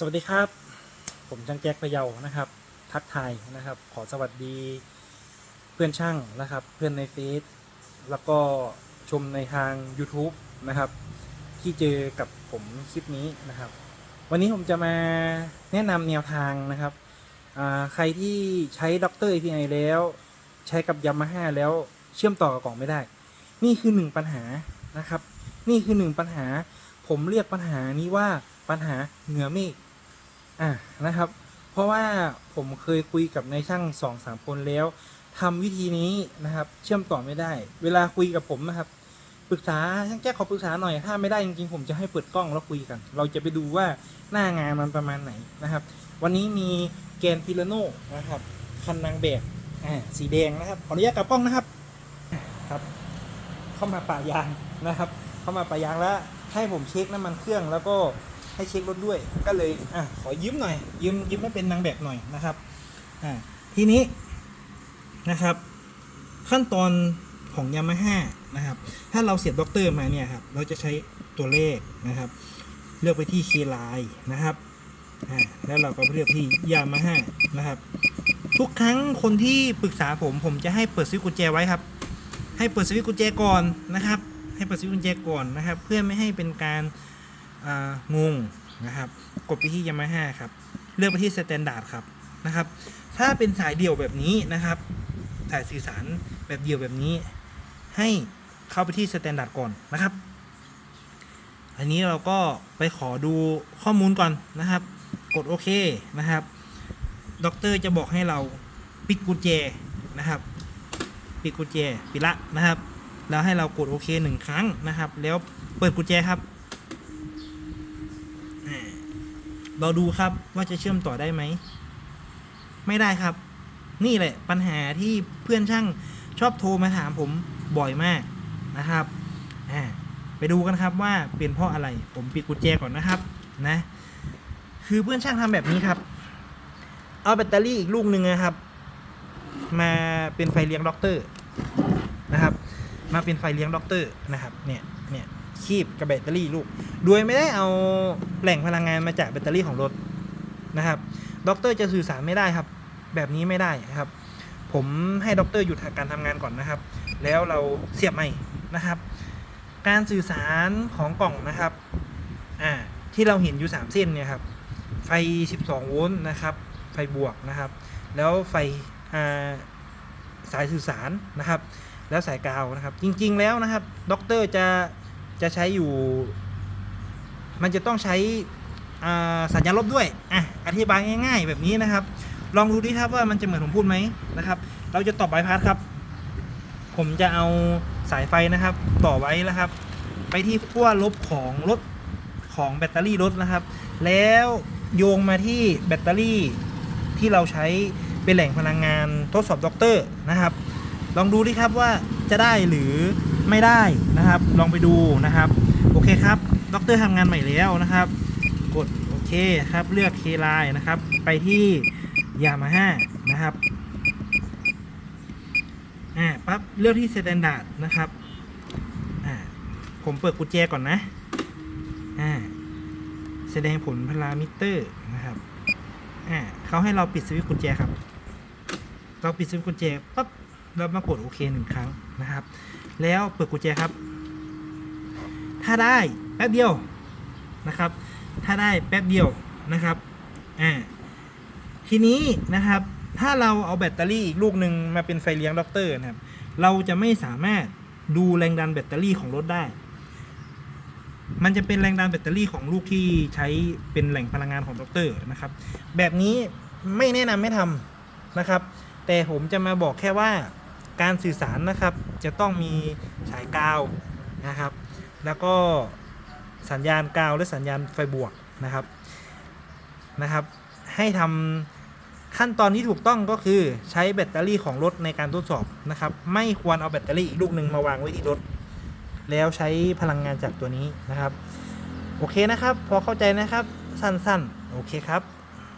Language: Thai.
สวัสดีครับ ผมช่างแจ็คพะเยานะครับ ทักทายนะครับ ขอสวัสดีเพื่อนช่างนะครับ เพื่อนในเฟซแล้วก็ชมในทาง YouTube นะครับ ที่เจอกับผมคลิปนี้นะครับ วันนี้ผมจะมาแนะนำแนวทางนะครับ ใครที่ใช้ด็อกเตอร์ API แล้ว ใช้กับยามาฮ่าแล้วเชื่อมต่อกับกล่องไม่ได้ นี่คือหนึ่งปัญหานะครับ นี่คือหนึ่งปัญหา ผมเรียกปัญหานี้ว่าปัญหาเหนือเมฆ อะนะครับ เพราะว่าผมเคยคุยกับนายช่างสองสามคนแล้วทำวิธีนี้นะครับ เชื่อมต่อไม่ได้ เวลาคุยกับผมนะครับปรึกษาช่างแก้ขอปรึกษาหน่อยถ้าไม่ได้จริงๆผมจะให้เปิดกล้องแล้วคุยกัน เราจะไปดูว่าหน้างานมันประมาณไหนนะครับ วันนี้มีแกนพิลาโนนะครับคันนางแบบอ่าสีแดงนะครับขออนุญาตกลับกล้องนะครับครับ เข้ามาป่ายางนะครับ เข้ามาป่ายางแล้วให้ผมเช็คน้ำมันเครื่องแล้วก็ ให้เช็ครถด้วย ก็เลยอะขอยืมหน่อย ยืมยืมให้เป็นนางแบบหน่อยนะครับอ่าทีนี้นะครับ ขั้นตอนของยามาฮ่านะครับ ถ้าเราเสียบด็อกเตอร์มาเนี่ยครับ เราจะใช้ตัวเลขนะครับ เลือกไปที่เคไลน์นะครับอ่าแล้วเราก็เลือกที่ยามาฮ่านะครับ ทุกครั้งคนที่ปรึกษาผมผมจะให้เปิดสวิตช์กุญแจไว้ครับ ให้เปิดสวิตช์กุญแจก่อนนะครับ ให้เปิดสวิตช์กุญแจก่อนนะครับ เพื่อไม่ให้เป็นการ งงนะครับ กดไปที่ยามาฮ่าครับ เลือกไปที่สแตนดาร์ดครับนะครับ ถ้าเป็นสายเดี่ยวแบบนี้นะครับ สายสื่อสารแบบเดี่ยวแบบนี้ ให้เข้าไปที่สแตนดาร์ดก่อนนะครับ อันนี้เราก็ไปขอดูข้อมูลก่อนนะครับ กดโอเคนะครับ ด็อกเตอร์จะบอกให้เราปิดกุญแจนะครับ ปิดกุญแจปิดละนะครับ แล้วให้เรากดโอเคหนึ่งครั้งนะครับ แล้วเปิดกุญแจครับอ่า เราดูครับว่าจะเชื่อมต่อได้ไหม ไม่ได้ครับ นี่แหละปัญหาที่เพื่อนช่างชอบโทรมาถามผมบ่อยมากนะครับอ่าไปดูกันครับว่าเป็นเพราะอะไร ผมปิดกุญแจก่อนนะครับนะ คือเพื่อนช่างทำแบบนี้ครับ เอาแบตเตอรี่อีกลูกหนึ่งนะครับ มาเป็นไฟเลี้ยงด็อกเตอร์นะครับ มาเป็นไฟเลี้ยงด็อกเตอร์นะครับ เนี่ย เนี่ย คีบกับแบตเตอรี่ลูก โดยไม่ได้เอาแหล่งพลังงานมาจากแบตเตอรี่ของรถนะครับด็อกเตอร์จะสื่อสารไม่ได้ครับ แบบนี้ไม่ได้ครับ ผมให้ด็อกเตอร์หยุดการทำงานก่อนนะครับ แล้วเราเสียบใหม่นะครับ การสื่อสารของกล่องนะครับอ่าที่เราเห็นอยู่ 3 เส้นเนี่ยครับ ไฟ 12 โวลต์นะครับ ไฟบวกนะครับ แล้วไฟาสายสื่อสารนะครับ แล้วสายกาวนะครับ จริงๆแล้วนะครับด็อกเตอร์จะ จะใช้อยู่ มันจะต้องใช้สัญญาลบด้วยอะอธิบายง่าย ๆ แบบนี้นะครับ ลองดูดิครับว่ามันจะเหมือนผมพูดไหมนะครับ เราจะต่อบายพาสครับ ผมจะเอาสายไฟนะครับ ต่อไว้นะครับ ไปที่ขั้วลบของรถของแบตเตอรี่รถนะครับ แล้วโยงมาที่แบตเตอรี่ที่เราใช้เป็นแหล่งพลังงานทดสอบด็อกเตอร์นะครับ ลองดูดิครับว่าจะได้หรือ ไม่ได้นะครับ ลองไปดูนะครับ โอเคครับด็อกเตอร์ทำงานใหม่แล้วนะครับ กดโอเคครับ เลือกเคไลน์นะครับ ไปที่ยามาฮ่านะครับอ่าปั๊บเลือกที่สแตนดาร์ดนะครับอ่าผมเปิดกุญแจก่อนนะอ่าแสดงผลพารามิเตอร์นะครับอ่าเขาให้เราปิดสวิตช์กุญแจครับ เราปิดสวิตช์กุญแจปั๊บ เรามากดโอเคหนึ่งครั้งนะครับ แล้วเปิดกุญแจครับ ถ้าได้แป๊บเดียวนะครับ ถ้าได้แป๊บเดียวนะครับอ่าทีนี้นะครับ ถ้าเราเอาแบตเตอรี่อีกลูกหนึ่งมาเป็นไฟเลี้ยงด็อกเตอร์นะครับ เราจะไม่สามารถดูแรงดันแบตเตอรี่ของรถได้ มันจะเป็นแรงดันแบตเตอรี่ของลูกที่ใช้เป็นแหล่งพลังงานของด็อกเตอร์นะครับ แบบนี้ไม่แนะนำไม่ทำนะครับ แต่ผมจะมาบอกแค่ว่า การสื่อสารนะครับจะต้องมีสายกาวนะครับ แล้วก็สัญญาณกาวและสัญญาณไฟบวกนะครับนะครับ ให้ทำขั้นตอนที่ถูกต้องก็คือใช้แบตเตอรี่ของรถในการทดสอบนะครับ ไม่ควรเอาแบตเตอรี่อีกลูกหนึ่งมาวางไว้ที่รถ แล้วใช้พลังงานจากตัวนี้นะครับ โอเคนะครับ พอเข้าใจนะครับสั้นๆ โอเคครับ